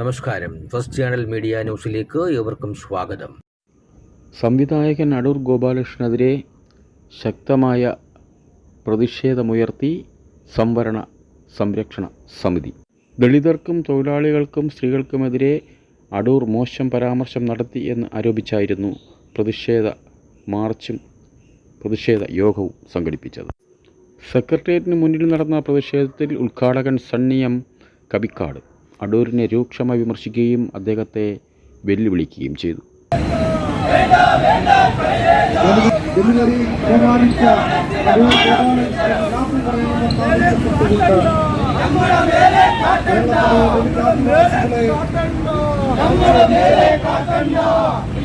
നമസ്കാരം. First channel media ന്യൂസിലേക്ക് ഏവർക്കും സ്വാഗതം. സംവിധായകൻ അടൂർ ഗോപാലകൃഷ്ണനെതിരെ ശക്തമായ പ്രതിഷേധമുയർത്തി സംവരണ സംരക്ഷണ സമിതി. ദളിതർക്കും തൊഴിലാളികൾക്കും സ്ത്രീകൾക്കുമെതിരെ അടൂർ മോശം പരാമർശം നടത്തി എന്ന് ആരോപിച്ചായിരുന്നു പ്രതിഷേധ മാർച്ചും പ്രതിഷേധ യോഗവും സംഘടിപ്പിച്ചത്. സെക്രട്ടേറിയറ്റിന് മുന്നിൽ നടന്ന പ്രതിഷേധത്തിൽ ഉദ്ഘാടകൻ സണ്ണിയം കബിക്കാട് അടൂരിനെ രൂക്ഷമായി വിമർശിക്കുകയും അദ്ദേഹത്തെ വെല്ലുവിളിക്കുകയും ചെയ്തു. ജനുവരി വേണ്ട അടൂർ ഗോപാലകൃഷ്ണൻ കാപ്പി പറയുന്ന ആവശ്യപ്പെട്ടുകൊണ്ട്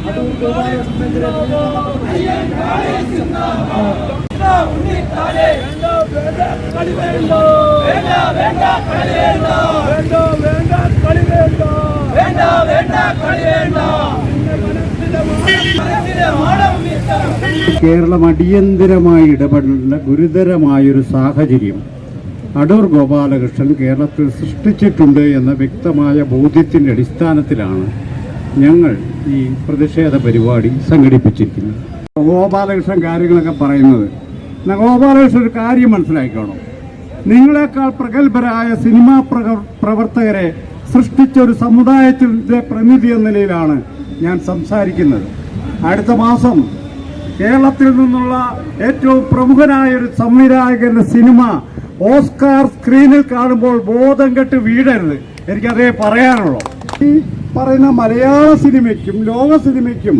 അടൂർ ഗോപാലകൃഷ്ണനെതിരെ കേരളം അടിയന്തിരമായി ഇടപെടേണ്ട ഗുരുതരമായൊരു സാഹചര്യം അടൂർ ഗോപാലകൃഷ്ണൻ കേരളത്തിൽ സൃഷ്ടിച്ചിട്ടുണ്ട് എന്ന വ്യക്തമായ ബോധ്യത്തിന്റെ അടിസ്ഥാനത്തിലാണ് ഞങ്ങൾ ഈ പ്രതിഷേധ പരിപാടി സംഘടിപ്പിച്ചിരിക്കുന്നത്. ഗോപാലകൃഷ്ണൻ കാര്യങ്ങളൊക്കെ പറയുന്നത്. ഗോപാലകൃഷ്ണൻ ഒരു കാര്യം മനസ്സിലാക്കണം നിങ്ങളെക്കാൾ പ്രഗത്ഭരായ സിനിമാ പ്രവർത്തകരെ സൃഷ്ടിച്ച ഒരു സമുദായത്തിന്റെ പ്രതിനിധി എന്ന നിലയിലാണ് ഞാൻ സംസാരിക്കുന്നത്. അടുത്ത മാസം കേരളത്തിൽ നിന്നുള്ള ഏറ്റവും പ്രമുഖനായ ഒരു സംവിധായകന്റെ സിനിമ ഓസ്കാർ സ്ക്രീനിൽ കാണുമ്പോൾ ബോധം കെട്ട് വീഴരുത്. എനിക്കതേ പറയാനുള്ളൂ. ഈ പറയുന്ന മലയാള സിനിമയ്ക്കും ലോക സിനിമയ്ക്കും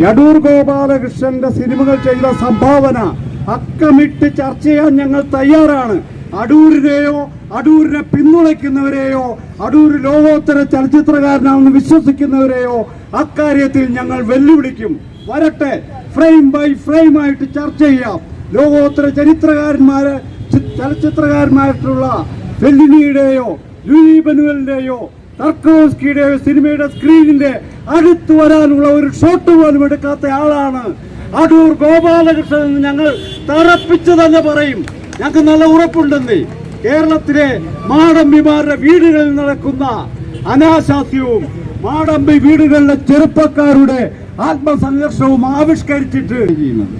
യടൂർ ഗോപാലകൃഷ്ണന്റെ സിനിമകൾ ചെയ്ത സംഭാവന അക്കമിട്ട് ചർച്ച ചെയ്യാൻ ഞങ്ങൾ തയ്യാറാണ്. അടൂരിനെയോ അടൂരിനെ പിന്തുണയ്ക്കുന്നവരെയോ അടൂർ ലോകോത്തര ചലച്ചിത്രകാരനാണെന്ന് വിശ്വസിക്കുന്നവരെയോ അക്കാര്യത്തിൽ ഞങ്ങൾ വെല്ലുവിളിക്കും. വരട്ടെ ഫ്രെയിം ബൈ ഫ്രെയിം ആയിട്ട് ചർച്ച ചെയ്യാം. ലോകോത്തര ചരിത്രകാരന്മാരെ ചലച്ചിത്രകാരന്മാരായിട്ടുള്ള ഫെല്ലിനിയുടെയോ ലൂയി ബനുവലിന്റെയോ തർക്കോസ്കിയുടെയോ സിനിമയുടെ സ്ക്രീനിന്റെ അടുത്ത് വരാനുള്ള ഒരു ഷോട്ട് പോലും എടുക്കാത്ത ആളാണ് അടൂർ ഗോപാലകൃഷ്ണൻ ഞങ്ങൾ തറപ്പിച്ചു തന്നെ പറയും. ഞങ്ങൾക്ക് നല്ല ഉറപ്പുണ്ടെന്നേ. കേരളത്തിലെ മാടമ്പിമാരുടെ വീടുകളിൽ നടക്കുന്ന അനാശാസ്യവും മാടമ്പി വീടുകളിലെ ചെറുപ്പക്കാരുടെ ആത്മസംഘർഷവും ആവിഷ്കരിച്ചിട്ട് ചെയ്യുന്നത്.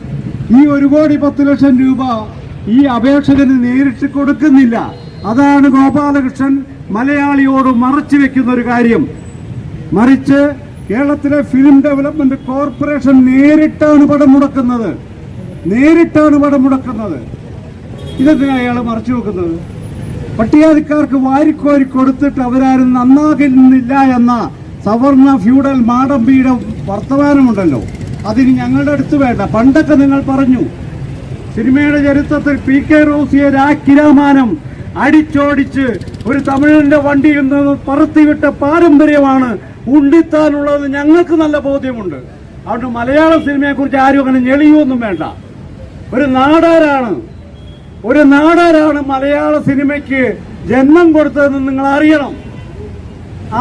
ഈ ഒരു കോടി പത്ത് ലക്ഷം രൂപ ഈ അപേക്ഷകന് നേരിട്ട് കൊടുക്കുന്നില്ല. അതാണ് ഗോപാലകൃഷ്ണൻ മലയാളിയോട് മറച്ചു വെക്കുന്ന ഒരു കാര്യം. മറിച്ച് കേരളത്തിലെ ഫിലിം ഡെവലപ്മെന്റ് കോർപ്പറേഷൻ നേരിട്ടാണ് പടം മുടക്കുന്നത്. നേരിട്ടാണ് പടം മുടക്കുന്നത്. ഇതെന്തിനാ അയാൾ മറച്ചു വെക്കുന്നത്? പട്ടികാതിക്കാർക്ക് വാരിക്കോരി കൊടുത്തിട്ട് അവരാരും നന്നാകുന്നില്ല എന്ന സവർണ ഫ്യൂഡൽ മാടമ്പിയുടെ വർത്തമാനമുണ്ടല്ലോ. അതിന് ഞങ്ങളുടെ അടുത്ത് വേണ്ട. പണ്ടൊക്കെ നിങ്ങൾ പറഞ്ഞു സിനിമയുടെ ചരിത്രത്തിൽ പി കെ റോസിയെ രാക്കിരാമാനം അടിച്ചോടിച്ച് ഒരു തമിഴന്റെ വണ്ടിയിൽ നിന്ന് പറത്തിവിട്ട പാരമ്പര്യമാണ് ഉണ്ടിത്താനുള്ളത് ഞങ്ങൾക്ക് നല്ല ബോധ്യമുണ്ട്. അതുകൊണ്ട് മലയാള സിനിമയെക്കുറിച്ച് ആരും അങ്ങനെ ഞെളിയൊന്നും വേണ്ട. ഒരു നാടാരാണ്. ഒരു നാടാരാണ് മലയാള സിനിമയ്ക്ക് ജന്മം കൊടുത്തതെന്ന് നിങ്ങൾ അറിയണം.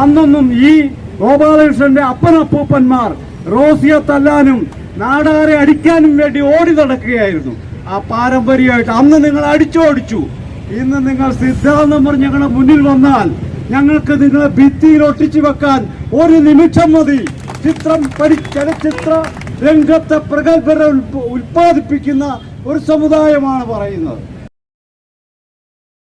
അന്നൊന്നും ഈ ഗോപാലകൃഷ്ണന്റെ അപ്പനപ്പൂപ്പന്മാർ റോസിയെ തല്ലാനും നാടാരെ അടിക്കാനും വേണ്ടി ഓടി നടക്കുകയായിരുന്നു. ആ പാരമ്പര്യമായിട്ട് അന്ന് നിങ്ങൾ അടിച്ചോടിച്ചു. ഇന്ന് നിങ്ങൾ സിദ്ധാന്തം പറഞ്ഞ് ഞങ്ങളുടെ മുന്നിൽ വന്നാൽ ഞങ്ങൾക്ക് നിങ്ങളെ ഭിത്തിയിൽ ഒട്ടിച്ചു വെക്കാൻ ഒരു നിമിഷം മതി. ചിത്രം പഠി ചലച്ചിത്ര രംഗത്തെ പ്രഗത്ഭരെ ഉൽപ്പ- ഉൽപ്പാദിപ്പിക്കുന്ന ഒരു സമുദായമാണ് പറയുന്നത്.